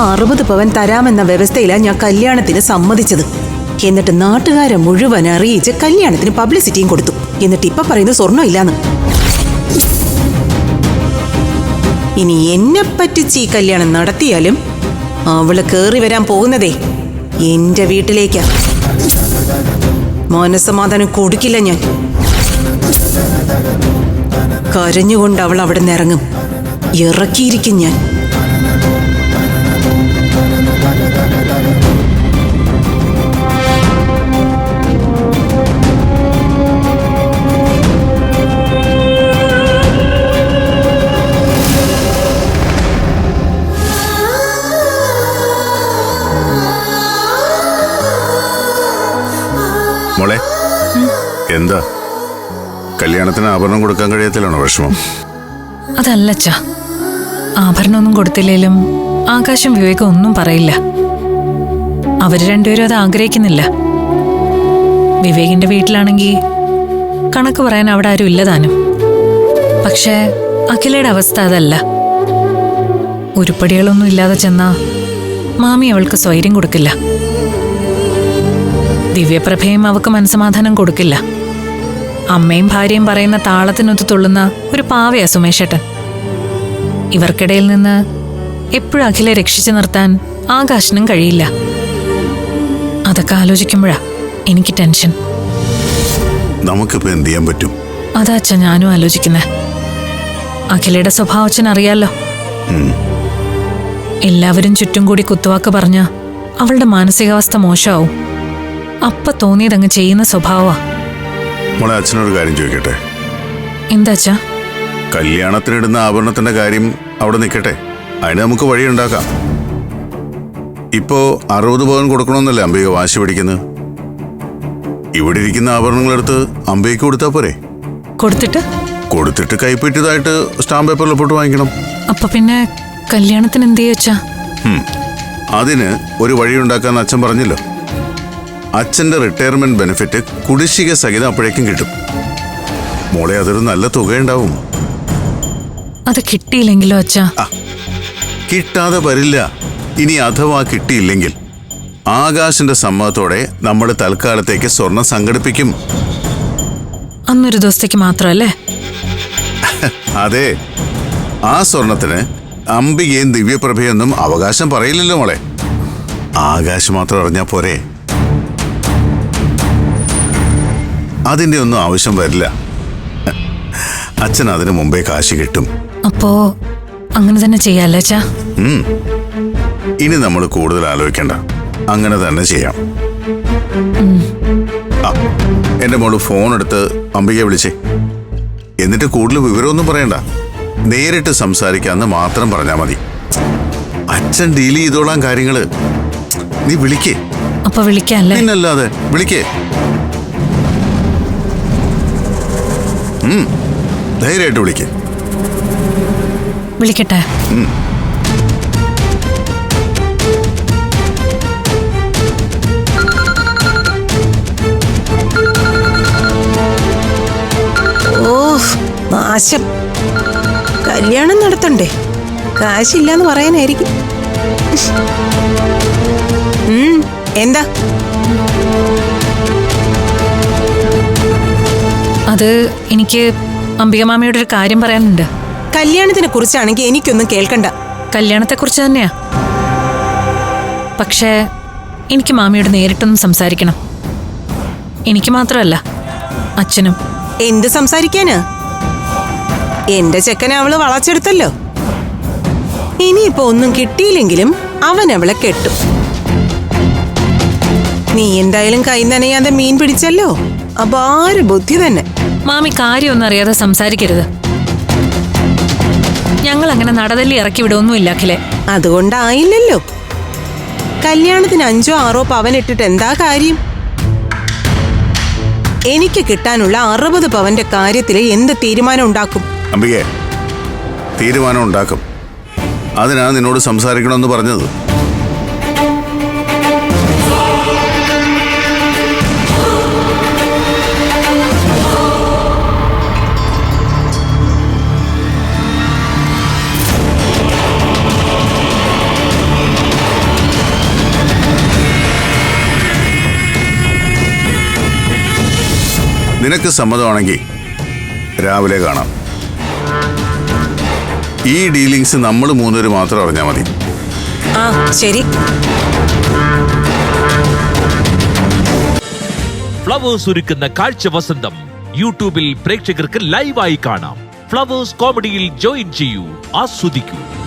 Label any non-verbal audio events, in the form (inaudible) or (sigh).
അറുപത് പവൻ തരാമെന്ന വ്യവസ്ഥയിലാണ് ഞാൻ കല്യാണത്തിന് സമ്മതിച്ചത്. എന്നിട്ട് നാട്ടുകാരെ മുഴുവൻ അറിയിച്ച് കല്യാണത്തിന് പബ്ലിസിറ്റിയും കൊടുത്തു. എന്നിട്ട് ഇപ്പൊ പറയുന്നത് സ്വർണം ഇല്ലാന്ന്. ഇനി എന്നെ പറ്റിച്ച് ഈ കല്യാണം നടത്തിയാലും അവൾ കേറി വരാൻ പോകുന്നതേ എന്റെ വീട്ടിലേക്കാ. മനസമാധാനം കൊടുക്കില്ല ഞാൻ. കരഞ്ഞുകൊണ്ട് അവൾ അവിടെ നിന്ന് ഇറങ്ങും. ഇറക്കിയിരിക്കും ഞാൻ. മോളെ എന്താ? കല്യാണത്തിന് ആഭരണം കൊടുക്കാൻ കഴിയത്തില്ലാണോ വിഷമം? ആഭരണം ആഭരണമൊന്നും കൊടുത്തില്ലേലും ആകാശം വിവേകം ഒന്നും പറയില്ല. അവർ രണ്ടുപേരും അത് ആഗ്രഹിക്കുന്നില്ല. വിവേകിന്റെ വീട്ടിലാണെങ്കിൽ കണക്ക് പറയാൻ അവിടെ ആരും ഇല്ലതാനും പക്ഷേ അഖിലയുടെ അവസ്ഥ അതല്ല. ഉരുപ്പടികളൊന്നും ഇല്ലാതെ ചെന്നാ മാമി അവൾക്ക് സ്വൈര്യം കൊടുക്കില്ല. ദിവ്യപ്രഭയും അവൾക്ക് മനസമാധാനം കൊടുക്കില്ല. അമ്മയും ഭാര്യയും പറയുന്ന താളത്തിനൊത്ത് തുള്ളുന്ന ഒരു പാവയാ സുമേഷേട്ടൻ. ഇവർക്കിടയിൽ നിന്ന് എപ്പോഴും അഖിലെ രക്ഷിച്ചു നിർത്താൻ ആകാശനും കഴിയില്ല. അതൊക്കെ ആലോചിക്കുമ്പോഴാ എനിക്ക് ടെൻഷൻ. നമുക്കിപ്പോ എന്ത് ചെയ്യാൻ പറ്റും? അതാ അച്ഛൻ ഞാനും ആലോചിക്കുന്നേ. അഖിലയുടെ സ്വഭാവച്ഛൻ അറിയാലോ. എല്ലാവരും ചുറ്റും കൂടി കുത്തുവാക്ക് പറഞ്ഞ അവളുടെ മാനസികാവസ്ഥ മോശമാവും. അപ്പ തോന്നിയതങ്ങ് ചെയ്യുന്ന സ്വഭാവമാ. മോളെ അച്ഛനോട് കാര്യം ചോദിക്കട്ടെ? എന്താ അച്ഛാ? കല്യാണത്തിനിടുന്ന ആഭരണത്തിന്റെ കാര്യം അവിടെ നിൽക്കട്ടെ. അതിന് നമുക്ക് വഴിയുണ്ടാക്കാം. ഇപ്പോ അറുപത് പവൻ കൊടുക്കണമെന്നല്ലേ അംബിക വാശി പിടിക്കുന്നത്? ഇവിടെ ഇരിക്കുന്ന ആഭരണങ്ങളെടുത്ത് അംബികയ്ക്ക് കൊടുത്താ പോരെ? കൊടുത്തിട്ട്? കൊടുത്തിട്ട് കൈപ്പറ്റിയതായിട്ട് സ്റ്റാമ്പ് പേപ്പറിൽ പോട്ട് വാങ്ങിക്കണം. അപ്പൊ പിന്നെ കല്യാണത്തിന് എന്ത് ചെയ്യാ. അതിന് ഒരു വഴി ഉണ്ടാക്കാന്ന് അച്ഛൻ പറഞ്ഞല്ലോ. അച്ഛന്റെ റിട്ടയർമെന്റ് ബെനിഫിറ്റ് കുടിശ്ശിക സഹിതം അപ്പോഴേക്കും കിട്ടും. മോളെ അതൊരു നല്ല തുകയുണ്ടാവും. അത് കിട്ടിയില്ലെങ്കിലോ അച്ഛാ? കിട്ടാതെ വരില്ല. ഇനി അഥവാ കിട്ടിയില്ലെങ്കിൽ ആകാശിന്റെ സമ്മതത്തോടെ നമ്മൾ തൽക്കാലത്തേക്ക് സ്വർണം സംഘടിപ്പിക്കും. അന്നൊരു ദിവസത്തേക്ക് മാത്രമല്ലേ? (laughs) അതെ. ആ സ്വർണത്തിന് അംബികയും ദിവ്യപ്രഭയൊന്നും അവകാശം പറയില്ലല്ലോ മോളെ. ആകാശ് മാത്രം അറിഞ്ഞാ പോരെ. അതിന്റെ ഒന്നും ആവശ്യം വരില്ല. അച്ഛൻ അതിനു മുമ്പേ കാശ് കിട്ടും. അപ്പോ അങ്ങനെ തന്നെ ചെയ്യാല്ലേ അച്ഛാ. ഇനി നമ്മൾ കൂടുതൽ ആലോചിക്കണ്ട. അങ്ങനെ തന്നെ ചെയ്യാം. ആ എന്റെ മോൾ ഫോൺ എടുത്ത് അംബികയെ വിളിച്ചേ. എന്നിട്ട് കൂടുതൽ വിവരമൊന്നും പറയണ്ട. നേരിട്ട് സംസാരിക്കാന്ന് മാത്രം പറഞ്ഞാ മതി. അച്ഛൻ ഡീൽ ചെയ്തോളാം കാര്യങ്ങൾ. നീ വിളിക്കേ. അപ്പൊ വിളിക്കാല്ലേ? പിന്നല്ലാതെ വിളിക്കേ. ധൈര്യമായിട്ട് വിളിക്കേ. വിളിക്കട്ടെ? നാശം കല്യാണം നടത്തണ്ടേ? കാശില്ലാന്ന് പറയാനായിരിക്കും. എന്താ? അത് എനിക്ക് അംബിക മാമിയോട് ഒരു കാര്യം പറയാനുണ്ട്. കല്യാണത്തിനെ കുറിച്ചാണെങ്കിൽ എനിക്കൊന്നും കേൾക്കണ്ട. കല്യാണത്തെ കുറിച്ച് തന്നെയാ. പക്ഷേ എനിക്ക് മാമിയോട് നേരിട്ടൊന്നും സംസാരിക്കണം. എനിക്ക് മാത്രമല്ല അച്ഛനും. എന്ത് സംസാരിക്കാന്? എന്റെ ചെക്കനെ അവൾ വളച്ചെടുത്തല്ലോ. ഇനിയിപ്പോ ഒന്നും കിട്ടിയില്ലെങ്കിലും അവൻ അവളെ കെട്ടും. നീ എന്തായാലും കൈ നനയാതെ മീൻ പിടിച്ചല്ലോ? അപാര ബുദ്ധി തന്നെ? മാമി കാര്യമൊന്നും അറിയാതെ സംസാരിക്കരുത്. ഞങ്ങൾ അങ്ങനെ നടതല്ലി ഇറക്കി വിടൊന്നുമില്ല അഖിലെ. അതുകൊണ്ടായില്ലല്ലോ. കല്യാണത്തിന് അഞ്ചോ ആറോ പവൻ ഇട്ടിട്ട് എന്താ കാര്യം? എനിക്ക് കിട്ടാനുള്ള അറുപത് പവന്റെ കാര്യത്തിൽ എന്ത് തീരുമാനം ഉണ്ടാക്കും? അംബികെ തീരുമാനം ഉണ്ടാക്കും. അതിനാണ് നിന്നോട് സംസാരിക്കണമെന്ന് പറഞ്ഞത്. നിനക്ക് സമ്മതമാണെങ്കിൽ രാവിലെ കാണാം. ഈ ഡീലിങ്സ് നമ്മൾ മൂന്നുപേര് മാത്രം അറിഞ്ഞാൽ മതി. ആ ശരി. ഫ്ലവേഴ്സ് ഒരുക്കുന്ന കാഴ്ച വസന്തം യൂട്യൂബിൽ പ്രേക്ഷകർക്ക് ലൈവായി കാണാം. ഫ്ലവേഴ്സ് കോമഡിയിൽ ജോയിൻ ചെയ്യൂ ആസ്വദിക്കൂ.